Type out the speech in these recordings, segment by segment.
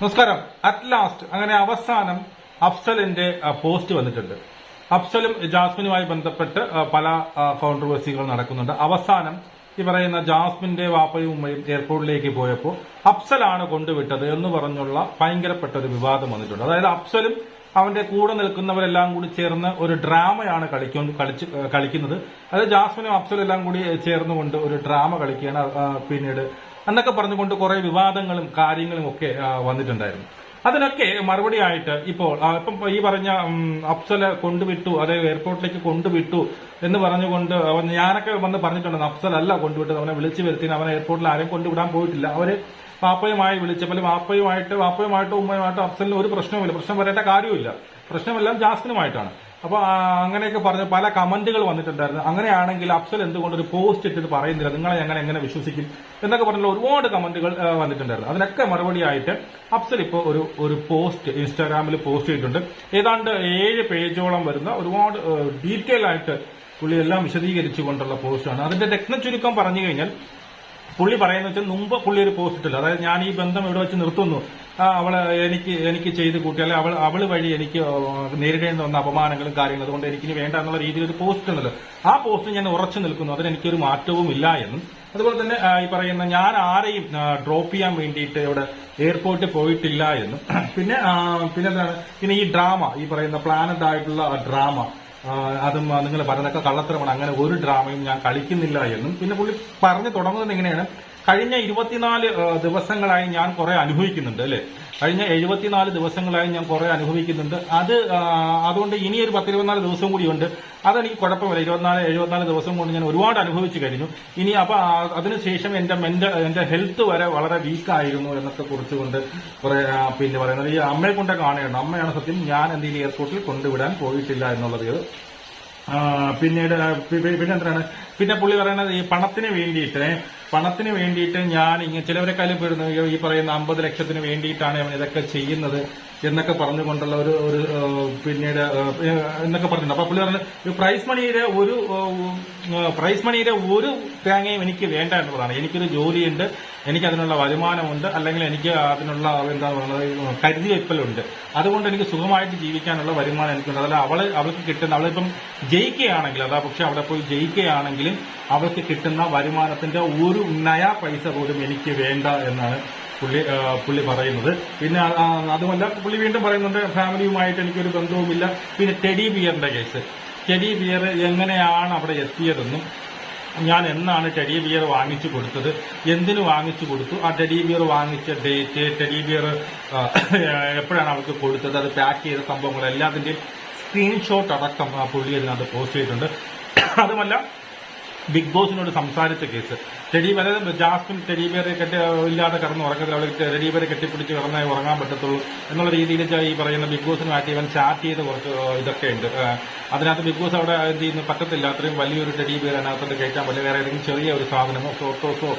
നമസ്കാരം. At last അങ്ങനെ അവസാനം അഫ്സലിന്റെ പോസ്റ്റ് വന്നിട്ടുണ്ട്. അഫ്സലും ജാസ്മിനുമായി ബന്ധപ്പെട്ട് പല കോൺട്രവേഴ്സികൾ നടക്കുന്നുണ്ട്. അവസാനം ഈ പറയുന്ന ജാസ്മിന്റെ വാപ്പയും ഉമ്മയും എയർപോർട്ടിലേക്ക് പോയപ്പോൾ അഫ്സലാണ് കൊണ്ടുവിട്ടത് എന്ന് പറഞ്ഞുള്ള ഭയങ്കരപ്പെട്ട ഒരു വിവാദം വന്നിട്ടുണ്ട്. അതായത് അഫ്സലും അവന്റെ കൂടെ നിൽക്കുന്നവരെല്ലാം കൂടി ചേർന്ന് ഒരു ഡ്രാമയാണ് കളിക്കൊണ്ട് കളിച്ച് കളിക്കുന്നത്. അത് ജാസ്മിനും അഫ്സലും എല്ലാം കൂടി ചേർന്നുകൊണ്ട് ഒരു ഡ്രാമ കളിക്കുകയാണ് പിന്നീട് എന്നൊക്കെ പറഞ്ഞുകൊണ്ട് കുറെ വിവാദങ്ങളും കാര്യങ്ങളും ഒക്കെ വന്നിട്ടുണ്ടായിരുന്നു. അതിനൊക്കെ മറുപടിയായിട്ട് ഇപ്പോൾ ഇപ്പം ഈ പറഞ്ഞ അഫ്സല കൊണ്ടുവിട്ടു അതായത് എയർപോർട്ടിലേക്ക് കൊണ്ടുവിട്ടു എന്ന് പറഞ്ഞുകൊണ്ട് ഞാനൊക്കെ വന്ന് പറഞ്ഞിട്ടുണ്ട് അഫ്സൽ അല്ല കൊണ്ടുവിട്ടത് അവനെ വിളിച്ചു വരുത്തി അവനെ എയർപോർട്ടിൽ ആരും കൊണ്ടുവിടാൻ പോയിട്ടില്ല. അവർ പാപ്പയുമായി വിളിച്ചപ്പോൾ വാപ്പയുമായിട്ട് വാപ്പയുമായിട്ടോ ഉമ്മയുമായിട്ടോ അഫ്സലിന് ഒരു പ്രശ്നവുമില്ല. പ്രശ്നം വരേണ്ട കാര്യമില്ല പ്രശ്നമെല്ലാം ജാസ്മിനുമായിട്ടാണ്. അപ്പൊ ആ, അങ്ങനെയൊക്കെ പറഞ്ഞ് പല കമന്റുകൾ വന്നിട്ടുണ്ടായിരുന്നു. അങ്ങനെയാണെങ്കിൽ അഫ്സൽ എന്തുകൊണ്ട് ഒരു പോസ്റ്റ് ഇട്ടിട്ട് പറയുന്നില്ല? നിങ്ങളെ ഞങ്ങൾ എങ്ങനെ വിശ്വസിക്കും? എന്നൊക്കെ പറഞ്ഞുള്ള ഒരുപാട് കമന്റുകൾ വന്നിട്ടുണ്ടായിരുന്നു. അതിനൊക്കെ മറുപടിയായിട്ട് അഫ്സൽ ഇപ്പോൾ ഒരു ഒരു പോസ്റ്റ് ഇൻസ്റ്റാഗ്രാമിൽ പോസ്റ്റ് ചെയ്തിട്ടുണ്ട്. ഏതാണ്ട് ഏഴ് പേജോളം വരുന്ന ഒരുപാട് ഡീറ്റെയിൽ ആയിട്ട് പുള്ളി എല്ലാം വിശദീകരിച്ചുകൊണ്ടുള്ള പോസ്റ്റാണ് അതിന്റെ രത്ന ചുരുക്കം പറഞ്ഞു കഴിഞ്ഞാൽ പുള്ളി പറയുന്ന വെച്ചാൽ മുമ്പ് പുള്ളി ഒരു പോസ്റ്റ് ഇട്ടില്ല. അതായത് ഞാൻ ഈ ബന്ധം ഇവിടെ വെച്ച് നിർത്തുന്നു. അവൾ എനിക്ക് എനിക്ക് ചെയ്ത് കൂട്ടി അല്ലെ അവൾ അവൾ വഴി എനിക്ക് നേരിടേണ്ടി വന്ന അപമാനങ്ങളും കാര്യങ്ങളും അതുകൊണ്ട് എനിക്കിനി വേണ്ട എന്നുള്ള രീതിയിൽ ഒരു പോസ്റ്റ് ഉണ്ടല്ലോ ആ പോസ്റ്റ് ഞാൻ ഉറച്ചു നിൽക്കുന്നു. അതിന് എനിക്കൊരു മാറ്റവും ഇല്ല എന്നും. അതുപോലെ തന്നെ ഈ പറയുന്ന ഞാൻ ആരെയും ഡ്രോപ്പ് ചെയ്യാൻ വേണ്ടിയിട്ട് ഇവിടെ എയർപോർട്ടിൽ പോയിട്ടില്ല എന്നും. പിന്നെ പിന്നെന്താണ്? പിന്നെ ഈ ഡ്രാമ ഈ പറയുന്ന പ്ലാനഡ് ആയിട്ടുള്ള ഡ്രാമ അതും നിങ്ങൾ പറഞ്ഞതൊക്കെ കള്ളത്തരമാണ്. അങ്ങനെ ഒരു ഡ്രാമയും ഞാൻ കളിക്കുന്നില്ല എന്നും പിന്നെ പുള്ളി പറഞ്ഞു തുടങ്ങുന്നത് എങ്ങനെയാണ് കഴിഞ്ഞ ഇരുപത്തിനാല് ദിവസങ്ങളായി ഞാൻ കുറെ അനുഭവിക്കുന്നുണ്ട് അല്ലെ? കഴിഞ്ഞ എഴുപത്തിനാല് ദിവസങ്ങളായി ഞാൻ കുറെ അനുഭവിക്കുന്നുണ്ട്. അത് അതുകൊണ്ട് ഇനി ഒരു പത്തിരുപത്തിനാല് ദിവസം കൂടിയുണ്ട്. അതെനിക്ക് കുഴപ്പമില്ല. ഇരുപത്തിനാല് എഴുപത്തിനാല് ദിവസം കൊണ്ട് ഞാൻ ഒരുപാട് അനുഭവിച്ചു കഴിഞ്ഞു. ഇനി അപ്പൊ അതിനുശേഷം എന്റെ മെന്റൽ എന്റെ ഹെൽത്ത് വരെ വളരെ വീക്കായിരുന്നു എന്നൊക്കെ കുറിച്ചുകൊണ്ട് കുറെ പിന്നെ പറയുന്നത്. ഈ അമ്മയെ കൊണ്ട് കാണുകയാണ് അമ്മയാണ് സത്യം ഞാൻ എന്തെങ്കിലും എയർപോർട്ടിൽ കൊണ്ടുവിടാൻ പോയിട്ടില്ല എന്നുള്ളത്. പിന്നീട് പിന്നെ എന്താണ് പിന്നെ പുള്ളി പറയണത് ഈ പണത്തിന് വേണ്ടിയിട്ട് പണത്തിന് വേണ്ടിയിട്ട് ഞാൻ ഇങ്ങനെ ചിലവരെക്കാളും പോയിരുന്നു ഈ പറയുന്ന അമ്പത് ലക്ഷത്തിന് വേണ്ടിയിട്ടാണ് അവൻ ഇതൊക്കെ ചെയ്യുന്നത് എന്നൊക്കെ പറഞ്ഞുകൊണ്ടുള്ള ഒരു ഒരു പിന്നീട് എന്നൊക്കെ പറഞ്ഞിട്ടുണ്ട്. അപ്പൊ പുള്ളി പറഞ്ഞു പ്രൈസ് മണിയുടെ ഒരു പ്രൈസ് മണിയുടെ ഒരു തേങ്ങയും എനിക്ക് വേണ്ട എന്നുള്ളതാണ്. എനിക്കൊരു ജോലിയുണ്ട് എനിക്ക് അതിനുള്ള വരുമാനമുണ്ട് അല്ലെങ്കിൽ എനിക്ക് അതിനുള്ള എന്താ പറയുന്നത് കരുതി വെപ്പലുണ്ട് അതുകൊണ്ട് എനിക്ക് സുഖമായിട്ട് ജീവിക്കാനുള്ള വരുമാനം എനിക്കുണ്ട്. അതല്ല അവൾ അവൾക്ക് കിട്ടുന്ന അവളിപ്പം ജയിക്കുകയാണെങ്കിൽ അതാ പക്ഷെ അവിടെ പോയി ജയിക്കുകയാണെങ്കിലും അവർക്ക് കിട്ടുന്ന വരുമാനത്തിന്റെ ഒരു നയ പൈസ പോലും എനിക്ക് വേണ്ട എന്നാണ് പുള്ളി പുള്ളി പറയുന്നത്. പിന്നെ അതുമല്ല പുള്ളി വീണ്ടും പറയുന്നുണ്ട് ഫാമിലിയുമായിട്ട് എനിക്കൊരു ബന്ധവുമില്ല. പിന്നെ ടെഡി ബിയറിന്റെ കേസ്. ടെഡി ബിയർ എങ്ങനെയാണ് അവിടെ എത്തിയതെന്നും ഞാൻ എന്നാണ് ടെഡി ബിയർ വാങ്ങിച്ചു കൊടുത്തത് എന്തിനു വാങ്ങിച്ചു കൊടുത്തു? ആ ടെഡി ബിയർ വാങ്ങിച്ച ഡേറ്റ് ടെഡി ബിയർ എപ്പോഴാണ് അവർക്ക് കൊടുത്തത്? അത് പാക്ക് ചെയ്ത സംഭവങ്ങൾ എല്ലാത്തിന്റെയും സ്ക്രീൻഷോട്ട് അടക്കം പുള്ളി അതിനകത്ത് പോസ്റ്റ് ചെയ്തിട്ടുണ്ട്. അതുമല്ല ബിഗ് ബോസിനോട് സംസാരിച്ച കേസ്. ടെഡി വരെ ജാസ്മിൻ ടെഡി ബിയറെ കെട്ടി ഇല്ലാതെ കിടന്ന് ഉറക്കത്തിൽ ടെഡി ബിയറെ കെട്ടിപ്പിടിച്ച് കിടന്നേ ഉറങ്ങാൻ പറ്റത്തുള്ളൂ എന്നുള്ള രീതിയിൽ ഈ പറയുന്ന ബിഗ് ബോസിനുമായിട്ട് ഇവൻ ചാറ്റ് ചെയ്ത് കുറച്ച് ഇതൊക്കെ ഉണ്ട്. അതിനകത്ത് ബിഗ് ബോസ് അവിടെ എന്ത് ചെയ്യുന്നു? പറ്റത്തില്ല. അത്രയും വലിയൊരു ടെഡി ബിയർ അതിനകത്തോട്ട് കയറ്റാൻ പറ്റില്ല. വേറെ ഏതെങ്കിലും ചെറിയ ഒരു സാധനമോ ഫോട്ടോസോ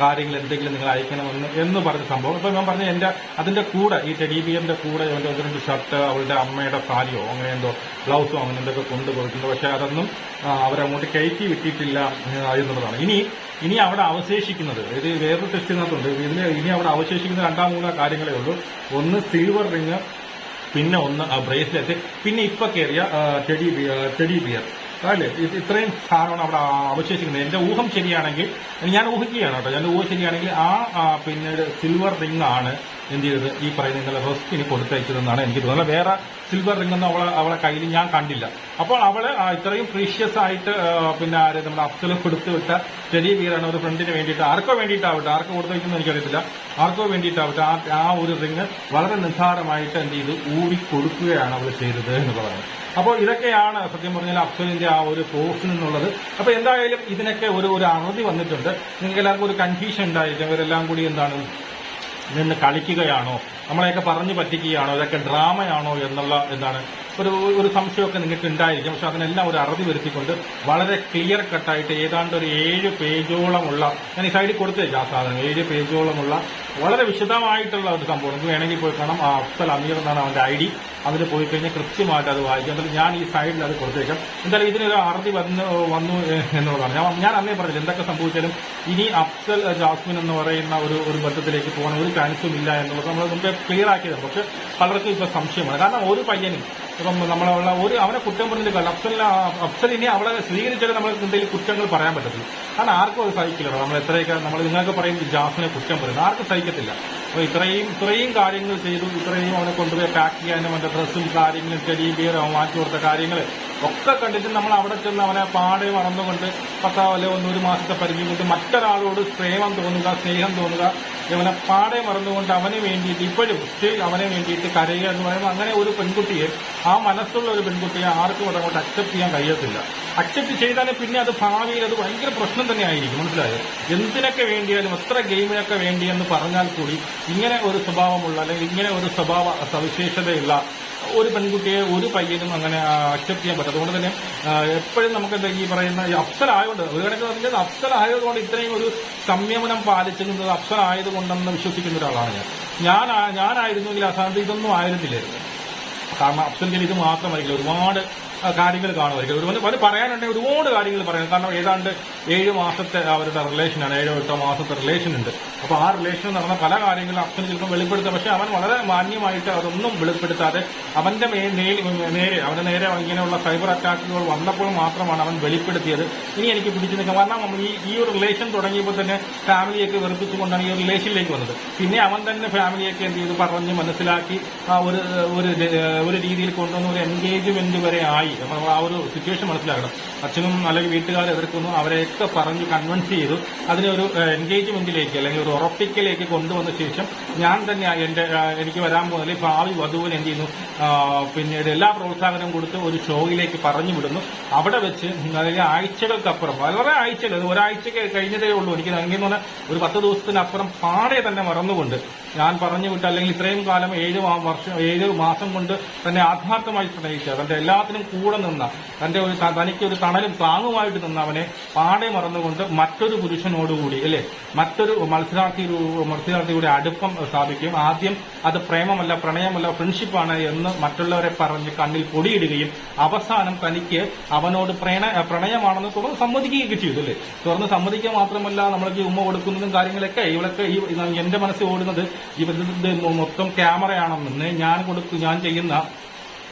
കാര്യങ്ങൾ എന്തെങ്കിലും നിങ്ങൾ അയക്കണമെന്ന് എന്ന് പറഞ്ഞ സംഭവം. ഇപ്പൊ ഞാൻ പറഞ്ഞ എന്റെ അതിന്റെ കൂടെ ഈ ടെഡി ബിയറിന്റെ കൂടെ അവന്റെ ഒന്ന് രണ്ട് ഷർട്ട് അവളുടെ അമ്മയുടെ സാരിയോ അങ്ങനെ എന്തോ ബ്ലൗസോ അങ്ങനെ എന്തൊക്കെ കൊണ്ടുപോയിട്ടുണ്ട്. പക്ഷെ അതൊന്നും അവരങ്ങോട്ട് കയറ്റി വിട്ടിട്ടില്ല എന്നുള്ളതാണ്. ഇനി ഇനി അവിടെ അവശേഷിക്കുന്നത് ഇത് വേറൊരു ടെസ്റ്റിനകത്തുണ്ട്. ഇതിന് ഇനി അവിടെ അവശേഷിക്കുന്ന രണ്ടാം മൂന്നോ കാര്യങ്ങളേ ഉള്ളൂ. ഒന്ന് സിൽവർ റിങ് പിന്നെ ഒന്ന് ബ്രേസ്ലെറ്റ് പിന്നെ ഇപ്പൊ കയറിയ ടെഡി ബിയർ ടെഡി ബിയർ അല്ലേ? ഇത്രയും സാധനമാണ് അവിടെ അവശേഷിക്കുന്നത്. എന്റെ ഊഹം ശരിയാണെങ്കിൽ ഞാൻ ഊഹിക്കുകയാണ് കേട്ടോ. ഞാൻ ഊഹം ശരിയാണെങ്കിൽ ആ പിന്നെ പിന്നീട് സിൽവർ റിംഗ് ആണ് എന്ത് ചെയ്തത്? ഈ പറയുന്ന നിങ്ങളെ റെസ്റ്റിന് കൊടുത്തയച്ചതെന്നാണ് എനിക്ക് തോന്നുന്നത്. വേറെ സിൽവർ റിംഗ് ഒന്നും അവളെ അവളെ കയ്യിൽ ഞാൻ കണ്ടില്ല. അപ്പോൾ അവൾ ഇത്രയും പ്രീഷ്യസ് ആയിട്ട് പിന്നെ ആര് നമ്മുടെ അഫ്സലും കൊടുത്തു വിട്ട വീരാണ് ബിയറാണ് ഒരു ഫ്രണ്ടിന് വേണ്ടിയിട്ട്. ആർക്കോ വേണ്ടിയിട്ടാവട്ടെ ആർക്കോ കൊടുത്തയച്ചെന്ന് എനിക്കറിയത്തില്ല. ആർക്കോ വേണ്ടിയിട്ടാവട്ടെ ആ ഒരു റിംഗ് വളരെ നിസ്സാരമായിട്ട് എന്ത് ചെയ്തു? ഊടി കൊടുക്കുകയാണ് അവൾ ചെയ്തത് എന്നുള്ളതാണ് അപ്പോൾ ഇതൊക്കെയാണ് സത്യം പറഞ്ഞാൽ അഫ്സലിന്റെ ആ ഒരു പോസ്റ്റ് നിന്നുള്ളത് അപ്പൊ എന്തായാലും ഇതിനൊക്കെ ഒരു ഒരു അറുതി വന്നിട്ടുണ്ട്. നിങ്ങൾക്ക് എല്ലാവർക്കും ഒരു കൺഫ്യൂഷൻ ഉണ്ടായിരിക്കും. ഇവരെല്ലാം കൂടി എന്താണ്? നിന്ന് കളിക്കുകയാണോ? നമ്മളെയൊക്കെ പറഞ്ഞു പറ്റിക്കുകയാണോ? ഇതൊക്കെ ഡ്രാമയാണോ എന്നുള്ള എന്താണ്? ഒരു ഒരു സംശയമൊക്കെ നിങ്ങൾക്ക് ഉണ്ടായിരിക്കും. പക്ഷെ അതിനെല്ലാം ഒരു അറുതി വരുത്തിക്കൊണ്ട് വളരെ ക്ലിയർ കട്ടായിട്ട് ഏതാണ്ട് ഒരു ഏഴ് പേജോളമുള്ള ഞാൻ ഈ സൈഡിൽ കൊടുത്തേക്കാം ആ സാധനം. ഏഴ് പേജോളമുള്ള വളരെ വിശദമായിട്ടുള്ള ഒരു സംഭവം. നിങ്ങൾക്ക് വേണമെങ്കിൽ പോയി കാണാം. ആ അഫ്സൽ അമീർ എന്നാണ് അവന്റെ ഐ ഡി. അതിൽ പോയി കഴിഞ്ഞാൽ കൃത്യമായിട്ട് അത് വായിക്കും. എന്തായാലും ഞാൻ ഈ സൈഡിൽ അത് കൊടുത്തേക്കാം. എന്തായാലും ഇതിനൊരു അറുതി വന്ന് വന്നു എന്നുള്ളതാണ്. ഞാൻ ഞാൻ അന്നേ പറഞ്ഞില്ല എന്തൊക്കെ സംഭവിച്ചാലും ഇനി അഫ്സൽ ജാസ്മിൻ എന്ന് പറയുന്ന ഒരു ഒരു ബന്ധത്തിലേക്ക് പോകാൻ ഒരു ചാൻസും ഇല്ല എന്നുള്ളത് നമ്മൾ മുമ്പേ ക്ലിയർ ആക്കിയതാണ്. പക്ഷെ പലർക്കും ഇപ്പൊ സംശയമാണ്. കാരണം ഒരു പയ്യനും ഇപ്പം നമ്മളുള്ള ഒരു അവനെ കുറ്റം പറഞ്ഞില്ല അഫ്സലിനെ അഫ്സൽ ഇനി അവളെ സ്വീകരിച്ചാൽ നമ്മൾ എന്തെങ്കിലും കുറ്റങ്ങൾ പറയാൻ പറ്റത്തില്ല കാരണം ആർക്കും അത് സഹിക്കില്ല നമ്മൾ എത്രയൊക്കെ നമ്മൾ നിങ്ങൾക്ക് പറയും ജാഫിനെ കുറ്റം പറയുന്നത്. ആർക്കും സഹിക്കത്തില്ല. അപ്പൊ ഇത്രയും ഇത്രയും കാര്യങ്ങൾ ചെയ്തു ഇത്രയും അവനെ കൊണ്ടുപോയി പാക്ക് ചെയ്യാനും അവന്റെ ഡ്രസ്സും കാര്യങ്ങളും ചെടിയും ബിയറും മാറ്റി കൊടുത്ത കാര്യങ്ങൾ ഒക്കെ കണ്ടിട്ട് നമ്മൾ അവിടെ ചെന്ന് അവനെ പാടെ മറന്നുകൊണ്ട് പത്തോ അല്ലെ ഒന്ന് ഒരു മാസത്തെ പരിചയം കൊണ്ട് മറ്റൊരാളോട് സ്നേഹം തോന്നുക സ്നേഹം തോന്നുക ഇവനെ പാടെ മറന്നുകൊണ്ട് അവന് വേണ്ടിയിട്ട് ഇപ്പോഴും സ്റ്റിൽ അവനെ വേണ്ടിയിട്ട് കരയുക എന്ന് പറയുമ്പോൾ അങ്ങനെ ഒരു പെൺകുട്ടിയെ ആ മനസ്സുള്ള ഒരു പെൺകുട്ടിയെ ആർക്കും അതങ്ങോട്ട് അക്സെപ്റ്റ് ചെയ്യാൻ കഴിയത്തില്ല. അക്സെപ്റ്റ് ചെയ്താലേ പിന്നെ അത് ഭാവിയിൽ അത് ഭയങ്കര പ്രശ്നം തന്നെ ആയിരിക്കും. മനസ്സിലായോ? എന്തിനൊക്കെ വേണ്ടിയാലും എത്ര ഗെയിമിനൊക്കെ വേണ്ടിയെന്ന് പറഞ്ഞാൽ കൂടി ഇങ്ങനെ ഒരു സ്വഭാവമുള്ള അല്ലെങ്കിൽ ഇങ്ങനെ ഒരു സ്വഭാവ സവിശേഷതയുള്ള ഒരു പെൺകുട്ടിയെ ഒരു പയ്യനും അങ്ങനെ അക്സെപ്റ്റ് ചെയ്യാൻ പറ്റും അതുകൊണ്ട് തന്നെ എപ്പോഴും നമുക്ക് എന്താ ഈ പറയുന്ന ഈ അഫ്സലായതുകൊണ്ട് ഒരു കണക്ക് പറഞ്ഞാൽ അഫ്സലായതുകൊണ്ട് ഇത്രയും ഒരു സംയമനം പാലിച്ചിരുന്നത് അഫ്സലായതുകൊണ്ടെന്ന് വിശ്വസിക്കുന്ന ഒരാളാണ് ഞാൻ. ഞാൻ ഞാനായിരുന്നെങ്കിൽ ആ ഇതൊന്നും ആയിരുന്നില്ലായിരുന്നു. കാരണം അഫ്സലിന്റെ ഇത് മാത്രമായിരിക്കില്ല. ഒരുപാട് കാര്യങ്ങൾ കാണുമായിരിക്കും. പല പറയാനുണ്ടെങ്കിൽ ഒരുപാട് കാര്യങ്ങൾ പറയാം. കാരണം ഏതാണ്ട് ഏഴ് മാസത്തെ അവരുടെ റിലേഷനാണ് ഏഴോ എട്ടോ മാസത്തെ റിലേഷൻ ഉണ്ട്. അപ്പൊ ആ റിലേഷൻ നടന്ന പല കാര്യങ്ങളും അച്ഛൻ ചിലപ്പോൾ വെളിപ്പെടുത്തുക പക്ഷെ അവൻ വളരെ മാന്യമായിട്ട് അതൊന്നും വെളിപ്പെടുത്താതെ അവന്റെ നേരെ അവന്റെ നേരെ ഇങ്ങനെയുള്ള സൈബർ അറ്റാക്കുകൾ വന്നപ്പോൾ മാത്രമാണ് അവൻ വെളിപ്പെടുത്തിയത്. ഇനി എനിക്ക് പിടിച്ചു നിൽക്കാം. കാരണം ഈ ഈ ഒരു റിലേഷൻ തുടങ്ങിയപ്പോൾ തന്നെ ഫാമിലിയൊക്കെ വെറുപ്പിച്ചുകൊണ്ടാണ് ഈ ഒരു റിലേഷനിലേക്ക് വന്നത്. പിന്നെ അവൻ തന്നെ ഫാമിലിയൊക്കെ എന്ത് ചെയ്തു? പറഞ്ഞ് മനസ്സിലാക്കി ആ ഒരു ഒരു ഒരു രീതിയിൽ കൊണ്ടുവന്ന ഒരു എൻഗേജ്മെന്റ് വരെ ആയി. അപ്പോൾ ആ ഒരു സിറ്റുവേഷൻ മനസ്സിലാക്കണം. അച്ഛനും അല്ലെങ്കിൽ വീട്ടുകാരെ എതിർക്കുന്നു. അവരെയൊക്കെ പറഞ്ഞ് കൺവിൻസ് ചെയ്തു. അതിനെ ഒരു എൻഗേജ്മെന്റിലേക്ക് അല്ലെങ്കിൽ ഒരു ഉറപ്പിക്കലേക്ക് കൊണ്ടുവന്ന ശേഷം ഞാൻ തന്നെ എന്റെ എനിക്ക് വരാൻ പോകുന്ന ഭാവി വധുവിന് എന്ത് ചെയ്യുന്നു? പിന്നീട് എല്ലാ പ്രോത്സാഹനവും കൊടുത്ത് ഒരു ഷോയിലേക്ക് പറഞ്ഞു വിടുന്നു. അവിടെ വെച്ച് അല്ലെങ്കിൽ ആഴ്ചകൾക്കപ്പുറം വളരെ ആഴ്ചകൾ ഒരാഴ്ചക്ക് കഴിഞ്ഞതേ ഉള്ളൂ. എനിക്ക് അങ്ങനെ പറഞ്ഞാൽ ഒരു പത്ത് ദിവസത്തിനപ്പുറം പാടെ തന്നെ മറന്നുകൊണ്ട് ഞാൻ പറഞ്ഞു വിട്ട അല്ലെങ്കിൽ ഇത്രയും കാലം ഏഴ് വർഷം ഏഴ് മാസം കൊണ്ട് തന്നെ ആത്മാർത്ഥമായി സ്നേഹിച്ച എല്ലാത്തിനും കൂടെ നിന്ന തന്റെ ഒരു തനിക്ക് ഒരു തണലും താങ്ങുമായിട്ട് നിന്ന അവനെ പാടെ മറന്നുകൊണ്ട് മറ്റൊരു പുരുഷനോടുകൂടി അല്ലെ? മറ്റൊരു മത്സരാർത്ഥി മത്സരാർത്ഥിയുടെ അടുപ്പം സ്ഥാപിക്കുകയും ആദ്യം അത് പ്രേമമല്ല പ്രണയമല്ല ഫ്രണ്ട്ഷിപ്പാണ് എന്ന് മറ്റുള്ളവരെ പറഞ്ഞ് കണ്ണിൽ പൊടിയിടുകയും അവസാനം തനിക്ക് അവനോട് പ്രണ പ്രണയമാണെന്ന് തുറന്ന് സമ്മതിക്കുകയൊക്കെ ചെയ്തു അല്ലേ? തുറന്ന് സമ്മതിക്കുക മാത്രമല്ല നമ്മൾക്ക് ഉമ്മ കൊടുക്കുന്നതും കാര്യങ്ങളൊക്കെ ഇവളൊക്കെ ഈ എന്റെ മനസ്സിൽ ഓടുന്നത് ഇവരുടെ മൊത്തം ക്യാമറയാണെന്ന് ഞാൻ കൊടുക്കും ഞാൻ ചെയ്യുന്ന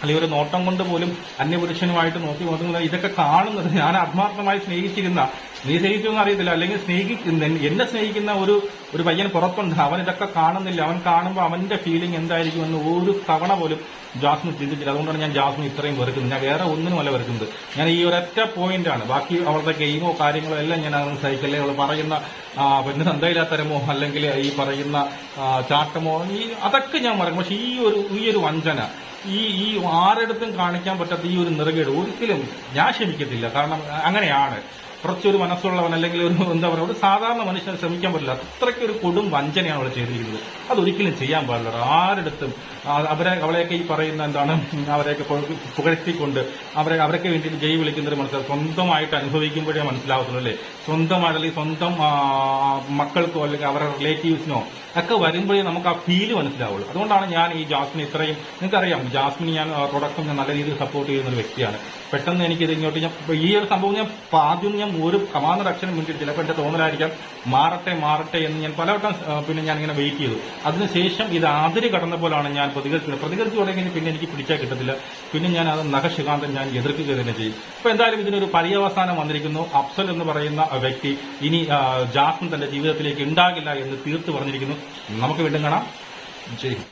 അല്ലെങ്കിൽ ഒരു നോട്ടം കൊണ്ട് പോലും അന്യപുരുഷനുമായിട്ട് നോക്കി നോക്കുന്നത് ഇതൊക്കെ കാണുന്നത് ഞാൻ ആത്മാർത്ഥമായി സ്നേഹിച്ചിരുന്ന നീ സ്നേഹിക്കുമെന്ന് അറിയത്തില്ല. അല്ലെങ്കിൽ സ്നേഹിക്കുന്ന എന്നെ സ്നേഹിക്കുന്ന ഒരു ഒരു പയ്യൻ പുറത്തുണ്ട്. അവൻ ഇതൊക്കെ കാണുന്നില്ല. അവൻ കാണുമ്പോൾ അവന്റെ ഫീലിംഗ് എന്തായിരിക്കും എന്ന് ഒരു തവണ പോലും ജാസ്മിൻ ചിന്തിച്ചില്ല അതുകൊണ്ടാണ് ഞാൻ ജാസ്മിൻ ഇത്രയും വെറുക്കുന്നത്. ഞാൻ വേറെ ഒന്നിനും അല്ല വെറുക്കുന്നത്. ഞാൻ ഈ ഒരൊറ്റ പോയിന്റാണ് ബാക്കി അവരുടെ ഗെയിമോ കാര്യങ്ങളോ എല്ലാം ഞാൻ അതൊന്നും സഹിക്കല്ലേ അവൾ പറയുന്ന പിന്നെ സന്തയില്ലാത്തരമോ അല്ലെങ്കിൽ ഈ പറയുന്ന ചാട്ടമോ ഈ അതൊക്കെ ഞാൻ മറക്കും. പക്ഷെ ഈ ഒരു ഈ ഒരു വഞ്ചന ഈ ഈ ആരെടുത്തും കാണിക്കാൻ പറ്റാത്ത ഈ ഒരു നിറകേട് ഒരിക്കലും ഞാൻ ക്ഷമിക്കത്തില്ല. കാരണം അങ്ങനെയാണ്. കുറച്ചൊരു മനസ്സുള്ളവൻ അല്ലെങ്കിൽ ഒരു എന്താ പറയുക ഒരു സാധാരണ മനുഷ്യനെ ശ്രമിക്കാൻ പറ്റില്ല. അത്രയ്ക്ക് ഒരു കൊടും വഞ്ചനയാണ് അവിടെ ചെയ്തിരിക്കുന്നത്. അതൊരിക്കലും ചെയ്യാൻ പാടില്ല ആരെടുത്തും അവരെ അവളെയൊക്കെ ഈ പറയുന്ന എന്താണ് അവരെയൊക്കെ പുകഴ്ത്തിക്കൊണ്ട് അവരെ അവരൊക്കെ വേണ്ടിയിട്ട് വിളിക്കുന്ന ഒരു മനസ്സിലാവും സ്വന്തമായിട്ട് അനുഭവിക്കുമ്പോഴേ മനസ്സിലാവത്തുള്ളൂ അല്ലേ? സ്വന്തമായിട്ട് അല്ലെങ്കിൽ സ്വന്തം മക്കൾക്കോ അല്ലെങ്കിൽ അവരുടെ റിലേറ്റീവ്സിനോ ഒക്കെ വരുമ്പോഴേ നമുക്ക് ആ ഫീൽ മനസ്സിലാവുള്ളൂ. അതുകൊണ്ടാണ് ഞാൻ ഈ ജാസ്മിൻ ഇത്രയും നിങ്ങൾക്കറിയാം ജാസ്മിൻ ഞാൻ ഞാൻ നല്ല രീതിയിൽ സപ്പോർട്ട് ചെയ്യുന്ന ഒരു വ്യക്തിയാണ്. പെട്ടെന്ന് എനിക്കിത് ഇങ്ങോട്ട് ഞാൻ ഈ ഒരു സംഭവം ഞാൻ ആദ്യം ഞാൻ ഒരു കമാന്നൊരു അക്ഷരം വേണ്ടി ചിലപ്പോൾ എന്റെ തോന്നലായിരിക്കാം മാറട്ടെ മാറട്ടെ എന്ന് ഞാൻ പലവട്ടം പിന്നെ ഞാൻ ഇങ്ങനെ വെയിറ്റ് ചെയ്തു. അതിനുശേഷം ഇത് അതിര് കടന്ന പോലാണ് ഞാൻ പ്രതികരിച്ചത്. പ്രതികരിച്ചു തുടങ്ങി പിന്നെ എനിക്ക് പിടിച്ചാൽ കിട്ടത്തില്ല. പിന്നെ ഞാൻ അത് നഖശികാന്തം ഞാൻ എതിർക്കുക തന്നെ ചെയ്യും അപ്പൊ എന്തായാലും ഇതിനൊരു പര്യവസാനം വന്നിരിക്കുന്നു. അഫ്സൽ എന്ന് പറയുന്ന വ്യക്തി ഇനി ജാസ്മിൻ തന്റെ ജീവിതത്തിലേക്ക് ഉണ്ടാകില്ല എന്ന് തീർത്തു പറഞ്ഞിരിക്കുന്നു. നമുക്ക് വീണ്ടും കാണാം. ജയ്.